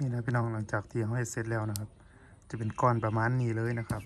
นี่นะพี่น้องหลังจากที่เขาเฮ็ดเสร็จแล้วนะครับ จะเป็นก้อนประมาณนี้เลยนะครับ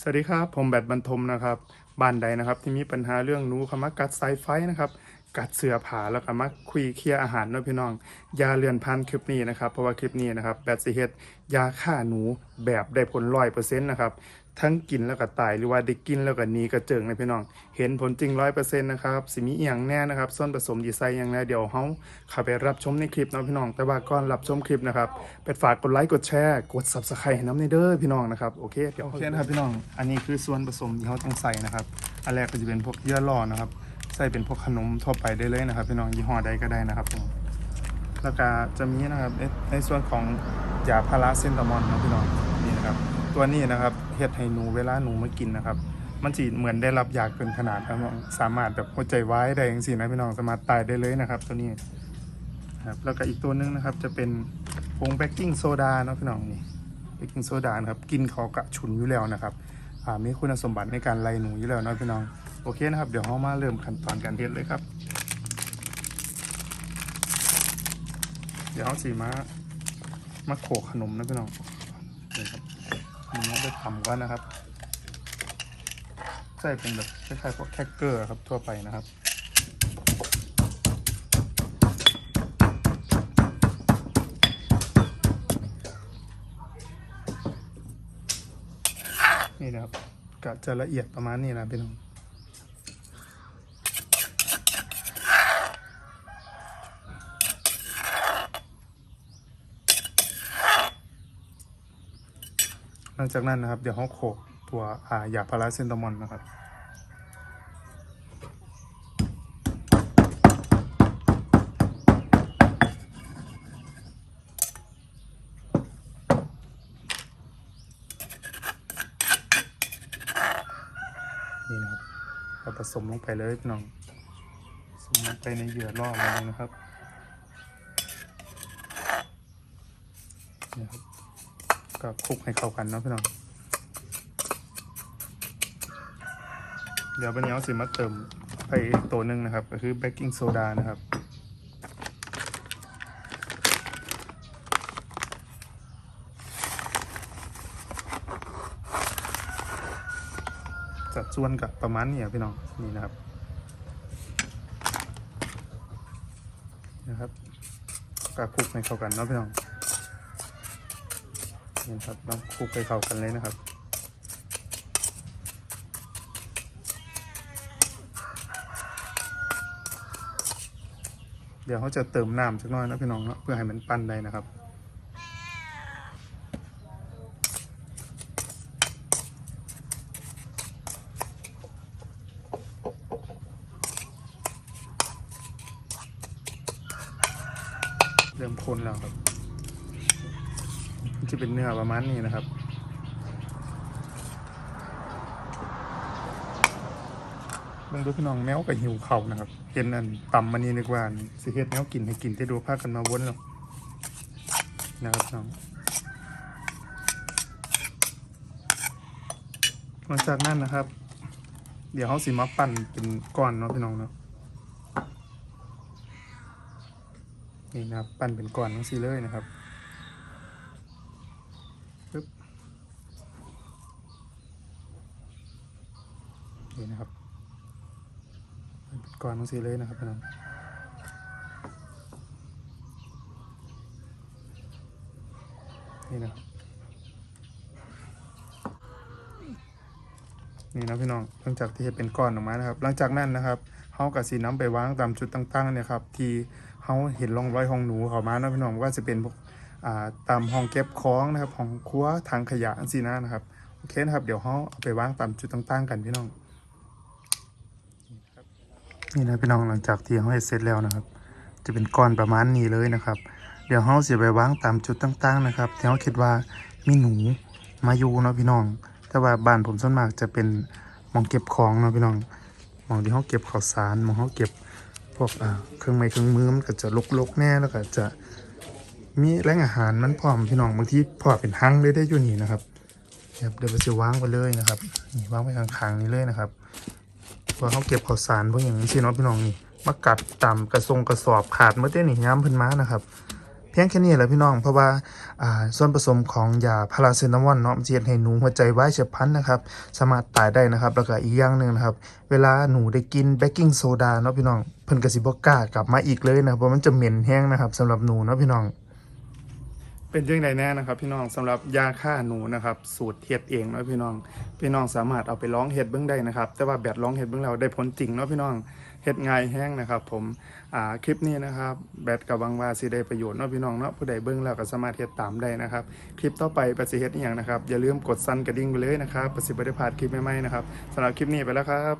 สวัสดีครับ ผมแบทบรรทมนะครับบ้านใดนะครับ ที่มีปัญหาเรื่องหนูขมากัดสายไฟนะครับกัดเสือผาแล้วก็มาคุยเคลียอาหารเนาะพี่น้องอยาเลือนพันคลิปนี้นะครับเพราะว่าคลิปนี้นะครับแบทสิเฮ็ดยาฆ่าหนูแบบได้ผลร้อยเปอร์เซ็นต์นะครับ ทั้งกินแล้วก็ตายหรือว่าได้กินแล้วก็หนีกระเจิงนะพี่น้อง เห็นผลจริงร้อยเปอร์เซ็นต์นะครับสิมีอหย่างแน่นะครับส่วนผสมดีไซน์อย่างแน่เดี๋ยวเฮาเข้าไปรับชมในคลิปนะพี่น้อง แต่ว่าก่อนรับชมคลิปนะครับไปฝากกดไลค์กดแชร์กด subscribe ให้น้ำในเด้อพี่น้องนะครับโอเคเดี๋ยวโอเคนะครับพี่น้องอันนี้คือส่วนผสมที่เขาต้องใส่นะครับอันแรกก็จะเป็นพวกเยื่อล่อนะครับใส่เป็นพวกขนมทั่วไปได้เลยนะครับ พี่น้องยี่ห้อใดก็ได้นะครับผมแล้วก็จะมีนะครับในในส่วนของยาพาราเซนตามอนนะพี่น้องนี่นะครับ ตัวนี้นะครับเฮ็ดให้หนูเวลาหนูมากินนะครับ มันจีเหมือนได้รับยาเกินขนาดครับน้องสามารถแบบหัวใจวายได้อย่างสินะพี่น้องสามารถตายได้เลยนะครับ ตัวนี้ครับแล้วก็อีกตัวนึงนะครับจะเป็นผงเบกกิ้งโซดาเนาะพี่น้องนี่เบกกิ้งโซดานะครับกินเขากระฉุนอยู่แล้วนะครับมีคุณสมบัติในการไล่หนูอยู่แล้วเนาะพี่น้องโอเคนะครับ เดี๋ยวเรามาเริ่มขั้นตอนการเทสเลยครับ เดี๋ยวเอาสีมามาโขกขนมนะพี่น้อง ขนมไปทำก่อนนะครับใส่เป็นแบบคล้ายๆพวกแคคเกอร์ครับทั่วไปนะครับนี่นะครับกะจะละเอียดประมาณนี้นะพี่น้อง ลังจากนั้นนะครับ เดี๋ยวเขาโขกตัวอ่ายาพาราเซนตามอนนะครับนี่นะครับเราผสมลงไปเลยพี่น้องผสมลงไปในเหยื่อล่อมันเลยนะครับนี่ครับ ก็คลุกให้เข้ากันเนาะพี่น้อง เดี๋ยววันนี้เอาสิมาเติมไปอีกตัวหนึ่งนะครับ ก็คือเบกกิ้งโซดานะครับสัดส่วนกับประมาณนี้พี่น้องนี่นะครับนะครับก็คลุกให้เข้ากันเนาะพี่น้อง นี่ครับต้องคลุกให้เข้ากันเลยนะครับเดี๋ยวเขาจะเติมน้ำสักหน่อยนะพี่น้องเนาะเพื่อให้มันปั้นได้นะครับ เริ่มข้นแล้วครับ จะเป็นเนื้อประมาณนี้นะครับ เบิ่งดูพี่น้องแมวกับหิวเข่านะครับเห็นอันต่ำมันนี่นึกว่าอันสิเฮ็ดแมวกินให้กินที่ดูภาคกันมาวนแล้วนะครับน้องหลังจากนั้นนะครับ เดี๋ยวเขาสิมาปั่นเป็นก้อนเนาะพี่น้องเนาะนี่นะครับ ปั้นเป็นก้อนทั้งสีเลยนะครับ นี่นะครับเป็นก้อนทั้งสีเลยนะครับพี่น้องนี่นะนี่นะพี่น้องหลังจากที่เฮ็ดเป็นก้อนออกมานะครับ หลังจากนั้นนะครับเขากับสีน้ำไปวางตามจุดต่างๆเนี่ยครับที่เขาเห็นร่องรอยห้องหนูเขามานะพี่น้องว่าจะเป็นพวกตามห้องเก็บของนะครับห้องครัวทางขยะสินะนะครับโอเคนะครับ เดี๋ยวเขาเอาไปวางตามจุดต่างๆ กันพี่น้อง นี่นะพี่น้องหลังจากที่เขาเฮ็ดเสร็จแล้วนะครับ จะเป็นก้อนประมาณนี้เลยนะครับ เดี๋ยวเขาเสียไปวางตามจุดต่างๆนะครับที่เขาคิดว่ามีหนูมาอยู่เนาะพี่น้อง แต่ว่าบ้านผมส่วนมากจะเป็นมองเก็บของเนาะพี่น้องมองที่เขาเก็บข้าวสารมองเขาเก็บพวกเครื่องไม้เครื่องมือมันก็จะลกๆแน่แล้วก็จะมีแหล่งอาหารมันพร้อมพี่น้องบางทีพอเป็นหังเลยได้อยู่นี่นะครับเดี๋ยวเราจะวางไปเลยนะครับนี่วางไว้ข้างๆนี้เลยนะครับ ว่าเขาเก็บข้าวสารพวกอย่างนี้สิเนาะพี่น้องนี่มากัดตามกระทรงกระสอบขาดเมื่อเต้นนี่ย้ำพิ่นม้านะครับ เพียงแค่นี้แหละพี่น้องเพราะว่าส่วนผสมของยาพาราเซตามอลเนาะมันจะเฮ็ดให้หนูหัวใจวายเฉียบพลันนะครับสามารถตายได้นะครับแล้วก็อีกอย่างหนึ่งนะครับ เวลาหนูได้กินเบกกิ้งโซดาเนาะพี่น้องเพิ่นก็สิบกล้ากลับมาอีกเลยนะเพราะมันจะเหม็นแห้งนะครับสำหรับหนูเนาะพี่น้อง เป็นยังไงแน่นะครับ พี่น้องสำหรับยาฆ่าหนูนะครับ สูตรเฮ็ดเองเนาะพี่น้อง พี่น้องสามารถเอาไปร้องเฮ็ดเบื้องได้นะครับ แต่ว่าแบบร้องเฮ็ดเบื้องเราได้ผลจริงเนาะพี่น้องเฮ็ดง่ายแห้งนะครับ ผมอ่าคลิปนี้นะครับแบตกับวังว่าสิได้ประโยชน์เนาะพี่น้องเนาะผู้ใดเบื้องแล้วก็สามารถเฮ็ดตามได้นะครับ คลิปต่อไปประสิเฮ็ดอย่างนะครับอย่าลืมกดซันกระดิ่งไปเลยนะครับประสิบได้พลาดคลิปใหม่ๆนะครับสำหรับคลิปนี้ไปแล้วครับ